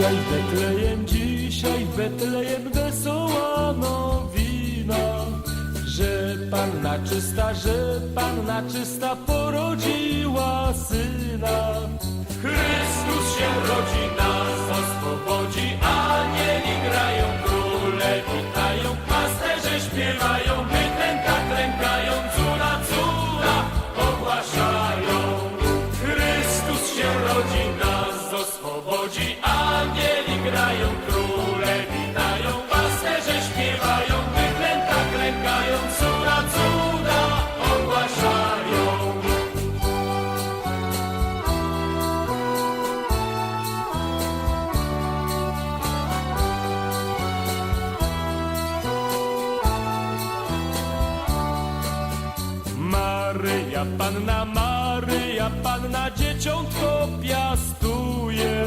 Dzisiaj w Betlejem, dzisiaj w Betlejem wesoła nowina, że Panna czysta, że Panna czysta porodziła Syna. Chrystus się rodzi, nas oswobodzi, Maryja, Panna Maryja, Panna dzieciątko piastuje.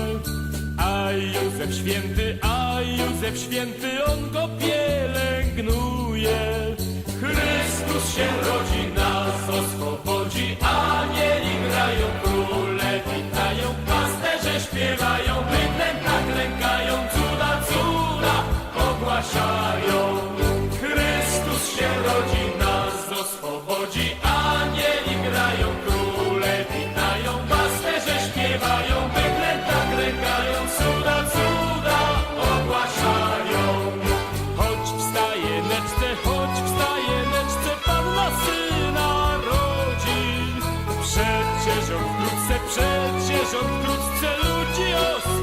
A Józef święty, a Józef święty, on go pielęgnuje. Chrystus się rodzi, nas oswobodzi, anieli grają, króle witają, pasterze śpiewają, bydlem tak lękają, cuda, cuda ogłaszają. Chrystus się rodzi, nas oswobodzi, Przecież on wkrótce, przecież on wkrótce ludzi ostrzega.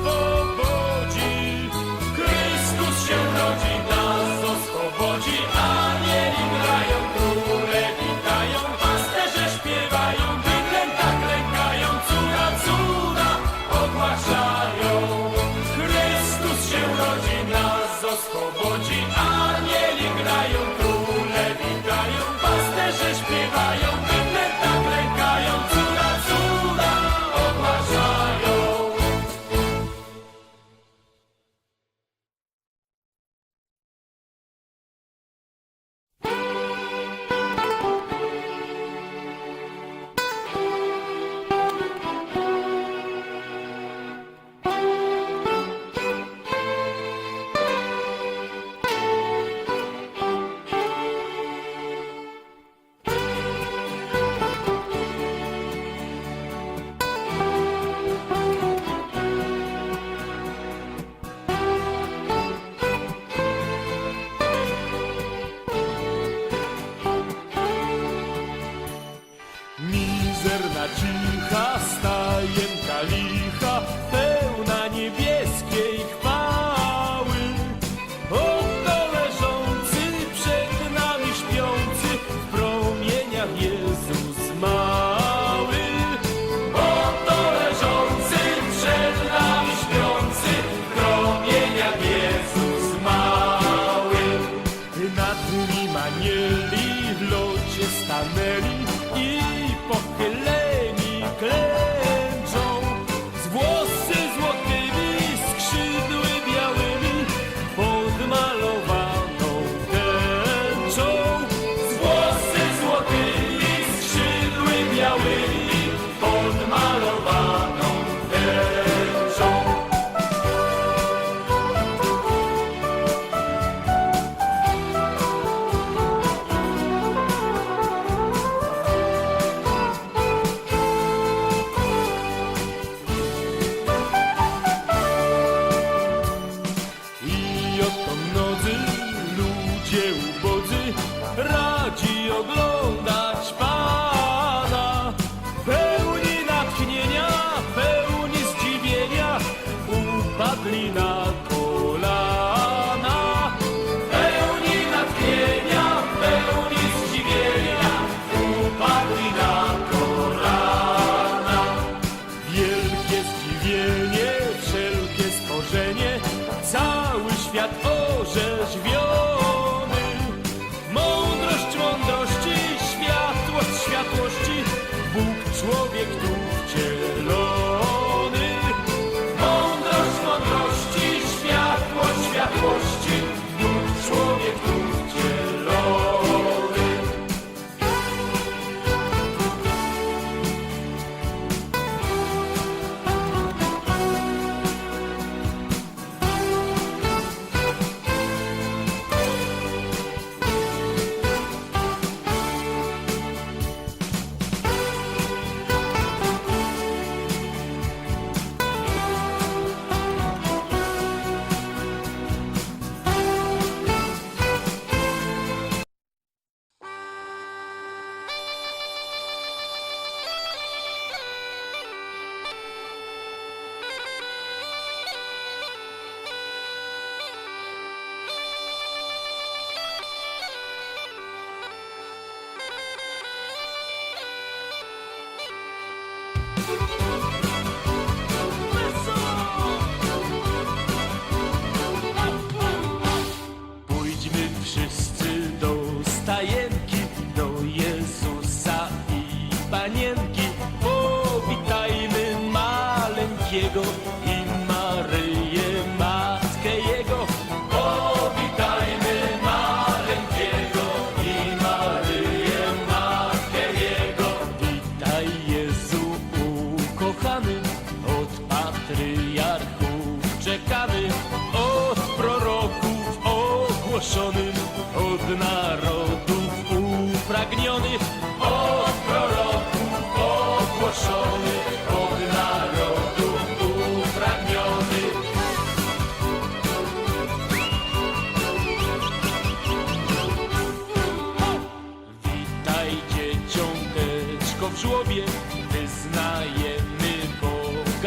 człowiek tu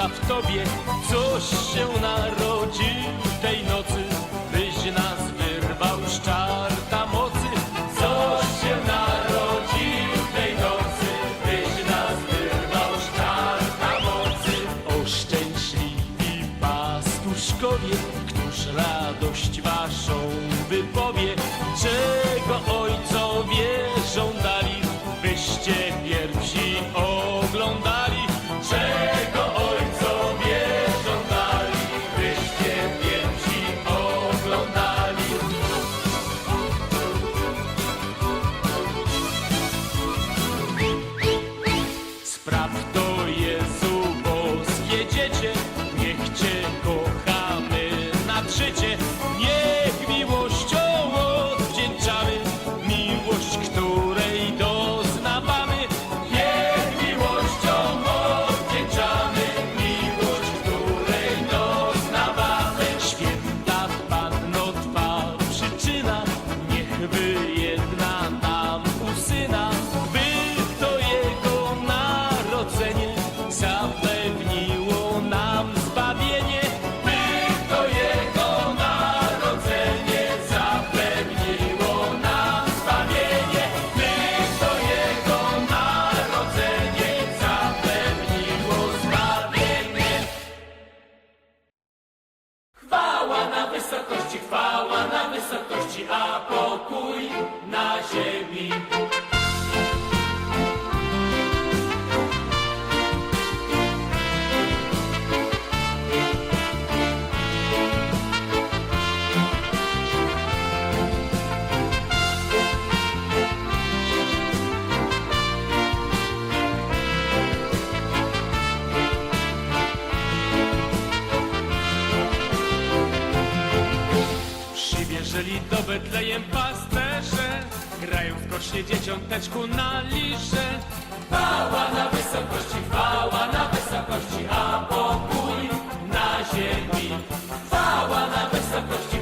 W Tobie. Coś się narodził tej nocy, byś nas wyrwał z czarta mocy. Coś się narodził tej nocy, byś nas wyrwał z czarta mocy. O szczęśliwi pastuszkowie, któż radość waszą wypowie, czego ojcowie Przyjrzeli do Betlejem pasterze Grają w kośnie dzieciąteczku na liże Wała na wysokości, wała na wysokości A pokój na ziemi. Wała na wysokości,